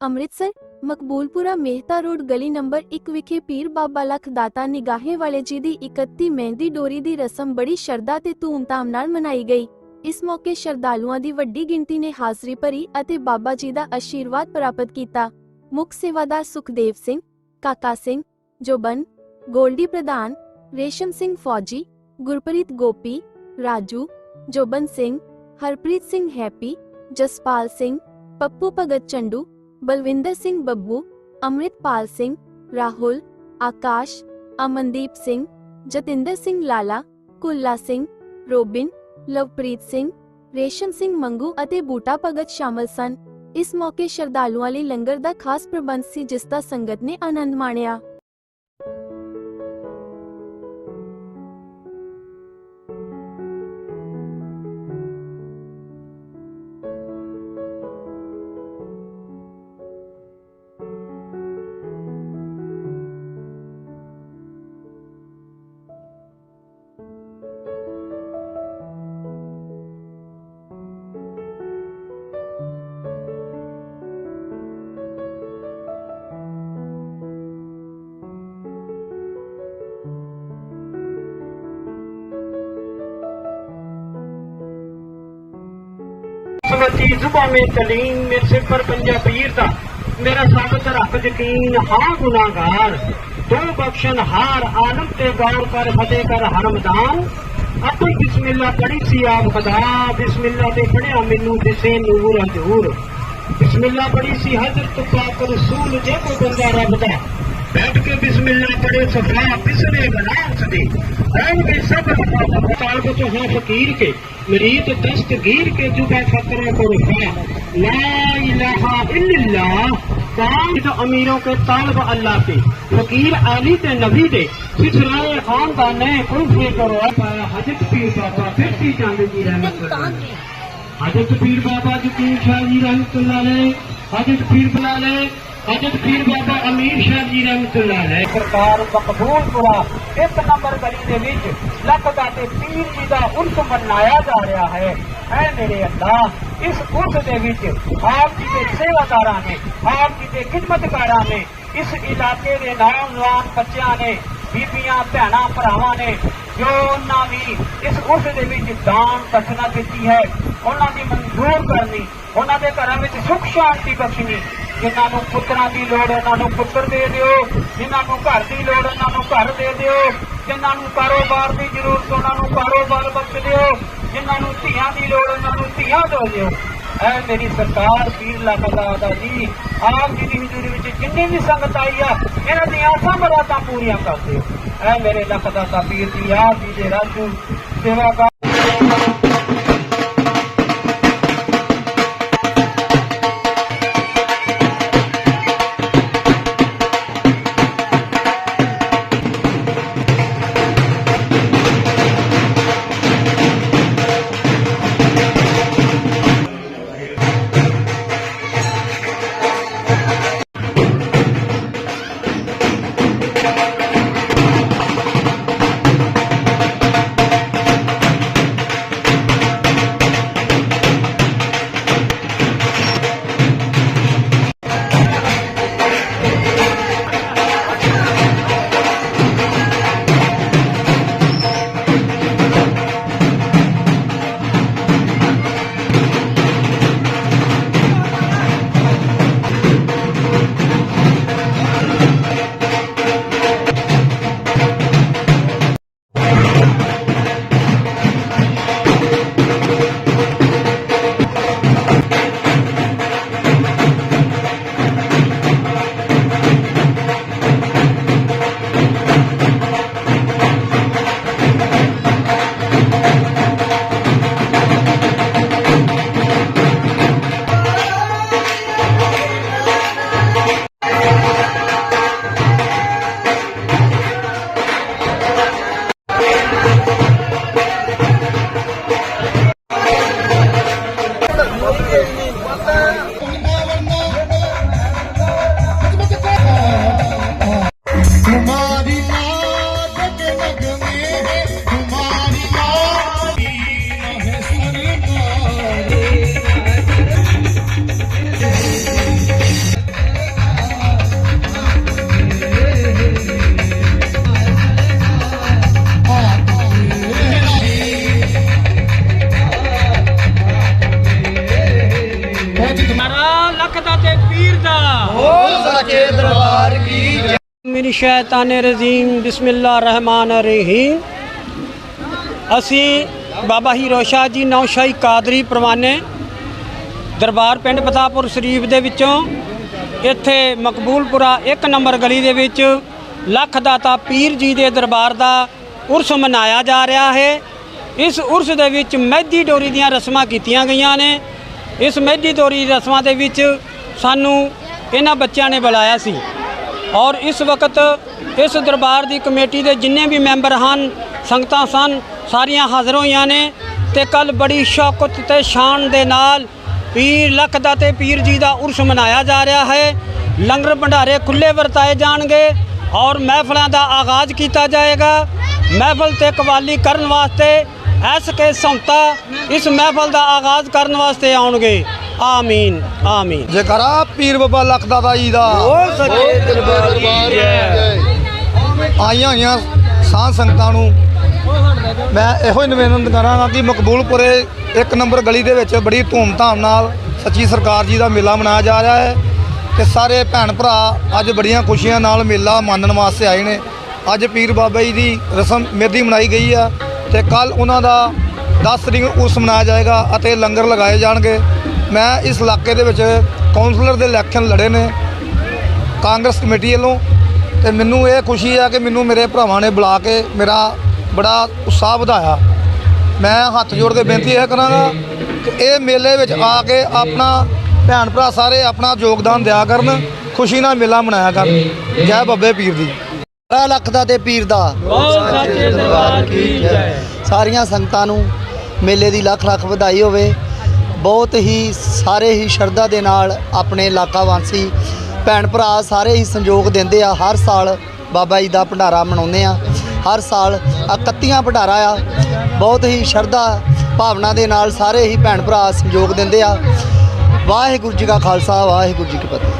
Amritsar, Maqboolpura Mehta road ਗਲੀ number 1 ਵਿਖੇ ਪੀਰ ਬਾਬਾ ਲੱਖ ਦਾਤਾ ਨਿਗਾਹੇ ਵਾਲੇ ਜੀ ਦੀ 31 ਮਹਿੰਦੀ ਡੋਰੀ ਦੀ ਰਸਮ ਬੜੀ ਸ਼ਰਧਾ ਤੇ ਧੂਮਧਾਮ ਨਾਲ ਮਨਾਈ ਗਈ। ਇਸ ਮੌਕੇ ਸ਼ਰਧਾਲੂਆਂ ਦੀ ਵੱਡੀ ਗਿਣਤੀ ਨੇ ਹਾਜ਼ਰੀ ਭਰੀ ਅਤੇ ਬਾਬਾ ਜੀ ਦਾ ਆਸ਼ੀਰਵਾਦ ਪ੍ਰਾਪਤ ਕੀਤਾ। ਮੁੱਖ ਸੇਵਾਦਾਰ ਸੁਖਦੇਵ ਸਿੰਘ, ਕਾਕਾ ਸਿੰਘ, ਜੋਬਨ, ਗੋਲਡੀ ਪ੍ਰਧਾਨ, ਰੇਸ਼ਮ ਸਿੰਘ ਫੌਜੀ, ਗੁਰਪ੍ਰੀਤ ਗੋਪੀ, ਰਾਜੂ, ਜੋਬਨ ਸਿੰਘ, ਹਰਪ੍ਰੀਤ ਸਿੰਘ ਹੈਪੀ, ਜਸਪਾਲ ਸਿੰਘ, ਪੱਪੂ ਭਗਤ ਚੰਡੂ ਬਲਵਿੰਦਰ ਸਿੰਘ ਬੱਬੂ, ਅੰਮ੍ਰਿਤਪਾਲ ਸਿੰਘ, ਰਾਹੁਲ, ਆਕਾਸ਼, ਅਮਨਦੀਪ ਸਿੰਘ, ਜਤਿੰਦਰ ਸਿੰਘ ਲਾਲਾ, ਕੁੱਲਾ ਸਿੰਘ, ਰੋਬਿਨ, ਲਵਪ੍ਰੀਤ ਸਿੰਘ, ਰੇਸ਼ਮ ਸਿੰਘ ਮੰਗੂ ਅਤੇ ਬੂਟਾ ਭਗਤ ਸ਼ਾਮਲ ਸਨ। ਇਸ ਮੌਕੇ ਸ਼ਰਧਾਲੂਆਂ ਲਈ ਲੰਗਰ ਦਾ ਖਾਸ ਪ੍ਰਬੰਧ ਸੀ, ਜਿਸ ਦਾ ਸੰਗਤ ਨੇ ਆਨੰਦ ਮਾਣਿਆ। ਸਮਤੀ ਜ਼ੁਬਾਂ ਮੇ ਤਲੀਨ ਮੇਰੇ ਸਿਰ ਪਰ ਪੰਜਾ ਪੀਰ ਦਾ ਮੇਰਾ ਸਾਬਤ ਰੱਖ ਯਕੀਨ, ਹਾਂ ਗੁਨਾਹਗਾਰ। ਤੂੰ ਬਖਸ਼ਨ ਹਾਰ ਆਲਮ ਤੇ ਗੌਰ ਕਰ, ਫਤਿਹ ਕਰ ਹਰਮਦਾਨ। ਆਪੇ ਬਿਸਮਿਲ੍ਲਾ ਪੜੀ ਸੀ ਆਪ ਖੁਦਾ। ਬਿਸਮਿਲ੍ਲਾ ਤੇ ਪੜਿਆ ਮੈਨੂੰ ਦਿਸੇ ਨੂਰ ਹਜ਼ੂਰ। ਬਿਸਮਿਲ੍ਲਾ ਪੜੀ ਸੀ ਹਜ਼ਰਤ ਪਾਕ ਰਸੂਲ, ਜੇ ਕੋਈ ਬੰਦਾ ਰੱਬ ਦਾ बैठ के बिस्मिल्लाह पढ़े सफ़ा बिसरे गलास दे और भी सब तालब तो हाँ फकीर के। मरीद दस्तगीर के जुबा फकरों को रुखा। ला इलाहा इल्लल्लाह। काम तो अमीरों के तालब अल्लाह के। फकीर आली ते नबी दे। सिसराए खानदान ने कुल्फी करो पाया हज़रत पीर बाबा फिफ्टी चाँद जी रहमत हज़रत पीर बाबा यकीन शाह जी रहमतुल्लाह अलैह। हज़रत पीर حضرت پیر بابا امیر شاہ جی رحمت اللہ علیہ سرکار مقبول پورا ایک نمبر گلی دے وچ لکھدا تے پیر جی دا ان کو منایا جا رہا ہے اے میرے اللہ اس اس دے وچ آپ جی دے سیواداراں نے آپ جی دے خدمتگاراں نے اس علاقے دے نوجوان بچیاں نے ਬੀਬੀਆਂ ਭੈਣਾਂ ਭਰਾਵਾਂ ਨੇ ਜੋ ਉਹਨਾਂ ਵੀ ਇਸ ਉਸ ਦੇ ਵਿੱਚ ਦਾਨ ਦਖਣਾ ਕੀਤੀ ਹੈ ਉਹਨਾਂ ਦੀ ਮਨਜ਼ੂਰ ਕਰਨੀ ਉਹਨਾਂ ਦੇ ਘਰਾਂ ਵਿੱਚ ਸੁਖ ਸ਼ਾਂਤੀ ਬਖਸ਼ਣੀ ਜਿਨ੍ਹਾਂ ਨੂੰ ਪੁੱਤਰਾਂ ਦੀ ਲੋੜ ਉਹਨਾਂ ਨੂੰ ਪੁੱਤਰ ਦੇ ਦਿਓ। ਜਿਨ੍ਹਾਂ ਨੂੰ ਘਰ ਦੀ ਲੋੜ ਉਹਨਾਂ ਨੂੰ ਘਰ ਦੇ ਦਿਓ। ਜਿਨ੍ਹਾਂ ਨੂੰ ਕਾਰੋਬਾਰ ਦੀ ਜ਼ਰੂਰਤ ਉਹਨਾਂ ਨੂੰ ਕਾਰੋਬਾਰ ਬਖਸ਼ ਦਿਓ। ਜਿਨ੍ਹਾਂ ਨੂੰ ਧੀਆਂ ਦੀ ਲੋੜ ਉਹਨਾਂ ਨੂੰ ਧੀਆਂ ਦੇ ਦਿਓ। ਐ ਮੇਰੀ ਸਰਕਾਰ ਪੀਰ ਲਖਦਾ ਦਾ ਜੀ। ਆਪ ਜੀ ਦੀ ਹਜ਼ੂਰੀ ਵਿੱਚ ਜਿੰਨੀ ਵੀ ਸੰਗਤ ਆਈ ਆ, ਇਹਨਾਂ ਦੀਆਂ ਸਭ ਰਾਤਾਂ ਪੂਰੀਆਂ ਕਰ ਦਿਓ। ਐ ਮੇਰੇ ਲਖਦਾ ਦਾ ਪੀਰ ਜੀ, ਆਪ ਜੀ ਦੇ ਰਾਜੂ ਸੇਵਾ ਕਰ ਦਰਬਾਰ ਮੇਰੀ ਸ਼ੈਤਾਨੇ ਰਜ਼ੀਮ ਮਿਨਸ਼ੈਤਾਨਿਰਜੀਮ ਬਿਸਮਿਲ੍ਲਾਹਿਰਰਹਿਮਾਨਿਰਰਹੀਮ ਅਸੀਂ ਬਾਬਾ ਹੀਰੋ ਸ਼ਾਹ ਜੀ ਨੌਸ਼ਾਹੀ ਕਾਦਰੀ ਪ੍ਰਵਾਨੇ ਦਰਬਾਰ ਪਿੰਡ ਪਤਾਪੁਰ ਸ਼ਰੀਫ ਦੇ ਵਿੱਚੋਂ। ਇੱਥੇ ਮਕਬੂਲਪੁਰਾ 1 ਨੰਬਰ ਗਲੀ ਦੇ ਵਿੱਚ ਲੱਖ ਦਾਤਾ ਪੀਰ ਜੀ ਦੇ ਦਰਬਾਰ ਦਾ ਉਰਸ ਮਨਾਇਆ ਜਾ ਰਿਹਾ ਹੈ। ਇਸ ਉਰਸ ਦੇ ਵਿੱਚ ਮਹਿਦੀ ਡੋਰੀ ਦੀਆਂ ਰਸਮਾਂ ਕੀਤੀਆਂ ਗਈਆਂ ਨੇ। ਇਸ ਮਹਿੰਦੀ ਡੋਰੀ ਰਸਮਾਂ ਦੇ ਵਿੱਚ ਸਾਨੂੰ ਇਹਨਾਂ ਬੱਚਿਆਂ ਨੇ ਬੁਲਾਇਆ ਸੀ। ਔਰ ਇਸ ਵਕਤ ਇਸ ਦਰਬਾਰ ਦੀ ਕਮੇਟੀ ਦੇ ਜਿੰਨੇ ਵੀ ਮੈਂਬਰ ਹਨ, ਸੰਗਤਾਂ ਸਨ, ਸਾਰੀਆਂ ਹਾਜ਼ਰ ਹੋਈਆਂ ਨੇ ਤੇ ਕੱਲ ਬੜੀ ਸ਼ੌਕਤ ਤੇ ਸ਼ਾਨ ਦੇ ਨਾਲ ਪੀਰ ਲੱਖ ਦਾ ਤੇ ਪੀਰ ਜੀ ਦਾ ਉਰਸ ਮਨਾਇਆ ਜਾ ਰਿਹਾ ਹੈ। ਲੰਗਰ ਭੰਡਾਰੇ ਖੁੱਲੇ ਵਰਤਾਏ ਜਾਣਗੇ ਔਰ ਮਹਿਫਲਾਂ ਦਾ ਆਗਾਜ਼ ਕੀਤਾ ਜਾਏਗਾ। ਮਹਿਫਲ ਤੇ ਕਵਾਲੀ ਕਰਨ ਵਾਸਤੇ ਐਸ ਕੇ ਸੰਤਾ ਇਸ ਮਹਿਫਲ ਦਾ ਆਗਾਜ਼ ਕਰਨ ਵਾਸਤੇ ਆਉਣਗੇ। ਆਮੀਨ ਆਮੀਨ। ਜਕਰਾ ਪੀਰ ਬਾਬਾ ਲਖਦਾਤਾ ਜੀ ਦਾ ਸੱਚੇ ਦਰਬਾਰ ਦੀ ਆਈਆਂ ਹੋਈਆਂ ਸਾਧ ਸੰਗਤਾਂ ਨੂੰ। ਮੈਂ ਇਹੋ ਹੀ ਨਿਵੇਦਨ ਕਰਾਂਗਾ ਕਿ ਮਕਬੂਲਪੁਰੇ ਇੱਕ ਨੰਬਰ ਗਲੀ ਦੇ ਵਿੱਚ ਬੜੀ ਧੂਮਧਾਮ ਨਾਲ ਸੱਚੀ ਸਰਕਾਰ ਜੀ ਦਾ ਮੇਲਾ ਮਨਾਇਆ ਜਾ ਰਿਹਾ ਹੈ ਤੇ ਸਾਰੇ ਭੈਣ ਭਰਾ ਅੱਜ ਬੜੀਆਂ ਖੁਸ਼ੀਆਂ ਨਾਲ ਮੇਲਾ ਮੰਨਣ ਵਾਸਤੇ ਆਏ ਨੇ। ਅੱਜ ਪੀਰ ਬਾਬਾ ਜੀ ਦੀ ਰਸਮ ਮੇਦੀ ਮਨਾਈ ਗਈ ਆ ਤੇ ਕੱਲ ਉਹਨਾਂ ਦਾ 10 ਤਰੀਕ ਨੂੰ ਉਰਸ ਮਨਾਇਆ ਜਾਏਗਾ ਅਤੇ ਲੰਗਰ ਲਗਾਏ ਜਾਣਗੇ। ਮੈਂ ਇਸ ਇਲਾਕੇ ਦੇ ਵਿੱਚ ਕਾਉਂਸਲਰ ਦੇ ਇਲੈਕਸ਼ਨ ਲੜੇ ਨੇ ਕਾਂਗਰਸ ਕਮੇਟੀ ਵੱਲੋਂ ਤੇ ਮੈਨੂੰ ਇਹ ਖੁਸ਼ੀ ਆ ਕਿ ਮੈਨੂੰ ਮੇਰੇ ਭਰਾਵਾਂ ਨੇ ਬੁਲਾ ਕੇ ਮੇਰਾ ਬੜਾ ਉਤਸ਼ਾਹ ਵਧਾਇਆ। ਮੈਂ ਹੱਥ ਜੋੜ ਕੇ ਬੇਨਤੀ ਇਹ ਕਰਾਂਗਾ ਕਿ ਇਹ ਮੇਲੇ ਵਿੱਚ ਆ ਕੇ ਆਪਣਾ ਭੈਣ ਭਰਾ ਸਾਰੇ ਆਪਣਾ ਯੋਗਦਾਨ ਦਿਆ ਕਰਨ ਖੁਸ਼ੀ ਨਾਲ ਮੇਲਾ ਮਨਾਇਆ ਕਰਨ। ਜੈ ਬੱਬੇ ਪੀਰ ਦੀ। ਬਾਰਾਂ ਲੱਖ ਦਾ ਤੇ ਪੀਰ ਦਾ। ਬਹੁਤ ਸੱਚੇ ਦਰਬਾਰ ਕੀ ਜੈ। ਸਾਰੀਆਂ ਸੰਗਤਾਂ ਨੂੰ ਮੇਲੇ ਦੀ ਲੱਖ ਲੱਖ ਵਧਾਈ ਹੋਵੇ। ਬਹੁਤ ਹੀ ਸਾਰੇ ਹੀ ਸ਼ਰਧਾ ਦੇ ਨਾਲ ਆਪਣੇ ਇਲਾਕਾ ਵਾਂਸੀ ਭੈਣ ਭਰਾ ਸਾਰੇ ਹੀ ਸੰਯੋਗ ਦਿੰਦੇ ਆ। ਹਰ ਸਾਲ ਬਾਬਾ ਜੀ ਦਾ ਭੰਡਾਰਾ ਮਨਾਉਂਦੇ ਆ। ਹਰ ਸਾਲ 31 ਭੰਡਾਰਾ ਆ। ਬਹੁਤ ਹੀ ਸ਼ਰਧਾ ਭਾਵਨਾ ਦੇ ਨਾਲ ਸਾਰੇ ਹੀ ਭੈਣ ਭਰਾ ਸੰਯੋਗ ਦਿੰਦੇ ਆ। ਵਾਹਿਗੁਰੂ ਜੀ ਕਾ ਖਾਲਸਾ, ਵਾਹਿਗੁਰੂ ਜੀ ਕੀ ਫਤਿਹ।